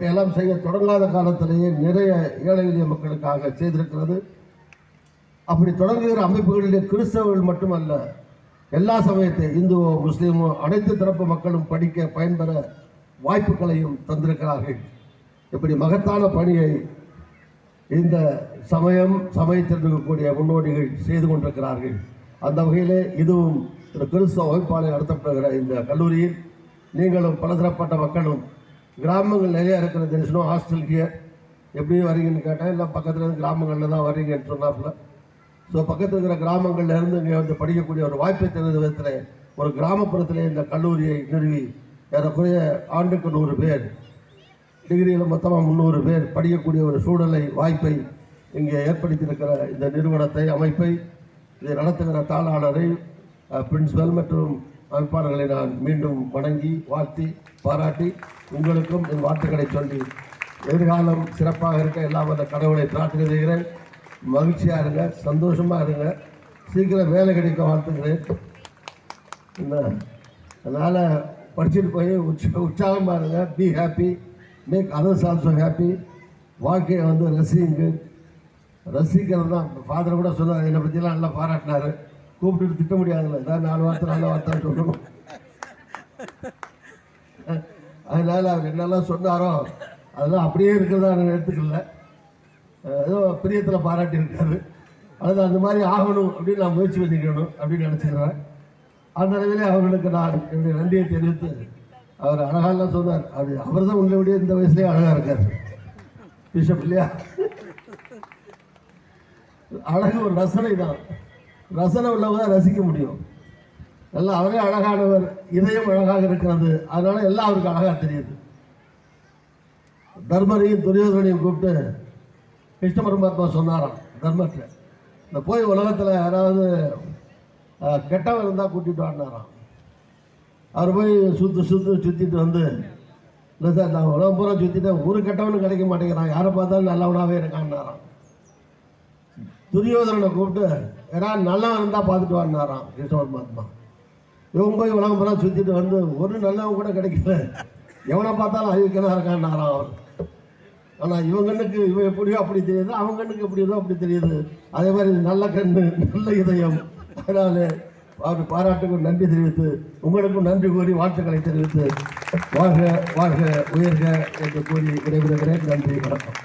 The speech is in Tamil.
இவற்றையெல்லாம் செய்ய தொடங்காத காலத்திலேயே நிறைய ஏழை எளிய மக்களுக்காக செய்திருக்கிறது. அப்படி தொடங்குகிற அமைப்புகளிலே கிறிஸ்தவர்கள் மட்டுமல்ல எல்லா சமயத்தை இந்துவோ முஸ்லீமோ அனைத்து தரப்பு மக்களும் படிக்க பயன்பெற வாய்ப்புகளையும் தந்திருக்கிறார்கள். இப்படி மகத்தான பணியை இந்த சமயம் சமயத்திற்கக்கூடிய முன்னோடிகள் செய்து கொண்டிருக்கிறார்கள். அந்த வகையிலே இதுவும் ஒரு கிறிஸ்தவ வகுப்பாளர் நடத்தப்படுகிற இந்த கல்லூரியில் நீங்களும் பலதரப்பட்ட மக்களும் கிராமங்கள் நிறைய இருக்கிற தெரிசனம் ஹாஸ்டலுக்கு எப்படி வரீங்கன்னு கேட்டேன் இல்லை பக்கத்தில் இருந்து கிராமங்களில் தான் வரீங்கன்னு சொன்னாப்புல. ஸோ பக்கத்தில் இருக்கிற கிராமங்கள்லேருந்து இங்கே வந்து படிக்கக்கூடிய ஒரு வாய்ப்பை தருவது விதத்தில் ஒரு கிராமப்புறத்தில் இந்த கல்லூரியை நிறுவி ஏறக்குறைய ஆண்டுக்கு நூறு பேர் டிகிரியில் மொத்தமாக முந்நூறு பேர் படிக்கக்கூடிய ஒரு சூழலை வாய்ப்பை இங்கே ஏற்படுத்தியிருக்கிற இந்த நிறுவனத்தை அமைப்பை இதை நடத்துகிற தாளாளரை பிரின்சிபல் மற்றும் அமைப்பாளர்களை நான் மீண்டும் வணங்கி வாழ்த்தி பாராட்டி உங்களுக்கும் என் வாழ்த்துக்களை சொல்லி எதிர்காலம் சிறப்பாக இருக்க எல்லாம் அந்த கடவுளை பிரார்த்தனை செய்கிறேன். மகிழ்ச்சியாக இருங்க சந்தோஷமாக இருங்க. சீக்கிரம் வேலை கிடைக்க வாழ்த்துக்கிறேன் என்ன? அதனால் படிச்சுட்டு போய் உற்ச உற்சாகமாக இருங்க. Be happy make others also happy வாழ்க்கையை வந்து ரசிங்க ரசிக்கிறது தான் ஃபாதர் கூட சொன்னார் என்னை பற்றிலாம் நல்லா பாராட்டினார். கூப்பிட்டு திட்ட முடியாதுல்ல. ஏதாவது நாலு வார்த்தை நாலு வார்த்தை சொல்லணும் அதனால அவர் என்னெல்லாம் சொன்னாரோ அதெல்லாம் அப்படியே இருக்கிறதா நான் எடுத்துக்கல. ஏதோ பிரியத்தில் பாராட்டி இருக்காரு அது அந்த மாதிரி ஆகணும் அப்படின்னு நான் முயற்சி பண்ணிக்கணும் அப்படின்னு நினச்சிக்கிறேன். அந்த அளவிலே அவர்களுக்கு நான் என்னுடைய நன்றியை தெரிவித்து அவர் அழகாலாம் சொன்னார். அது அவர் தான் உங்களுடைய இந்த வயசுலேயே அழகாக இருக்கார். பிஷப் இல்லையா? அழகு ஒரு ரசனை தான் ரசனை உள்ளவங்க தான் ரசிக்க முடியும். நல்லா அவரே அழகானவர் இதயம் அழகாக இருக்கிறது. அதனால எல்லாம் அவருக்கு அழகாக தெரியுது. தர்மரையும் துரியோதனையும் கூப்பிட்டு கிருஷ்ண பரமாத்மா சொன்னாராம் தர்மத்தை. இந்த போய் உலகத்தில் யாராவது கெட்டவன் இருந்தால் கூட்டிகிட்டு வாடினாராம் அவர் போய் சுற்று சுற்று சுற்றிட்டு வந்து இல்லை சார் நான் உலகம் பூரா சுற்றிட்டேன் ஒரு கெட்டவனும் கிடைக்க மாட்டேங்கிறான். யாரை பார்த்தாலும் நல்லவனாகவே இருக்கான்னாராம். துரியோதனனை கூப்பிட்டு ஏன்னா நல்லவன் இருந்தால் பார்த்துட்டு வாடினாராம் கிருஷ்ணவர் மகாத்மா. இவன் போய் உலகம் பூரா சுற்றிட்டு வந்து ஒரு நல்லவன் கூட கிடைக்கல. எவனை பார்த்தாலும் அழிவுக்கதான் இருக்கான்னாராம் அவர். ஆனால் இவங்கண்ணுக்கு இவன் எப்படியோ அப்படி தெரியுது அவங்க கண்ணுக்கு எப்படியோ அப்படி தெரியுது. அதே மாதிரி நல்ல கண்ணு நல்ல இதயம். அதனால அவர் பாராட்டுக்கும் நன்றி தெரிவித்து உங்களுக்கும் நன்றி கூறி வாழ்த்துக்களை தெரிவித்து வாழ்க வாழ்க உயர்க என்று கூறி விடைபெறுகிறேன். நன்றி வணக்கம்.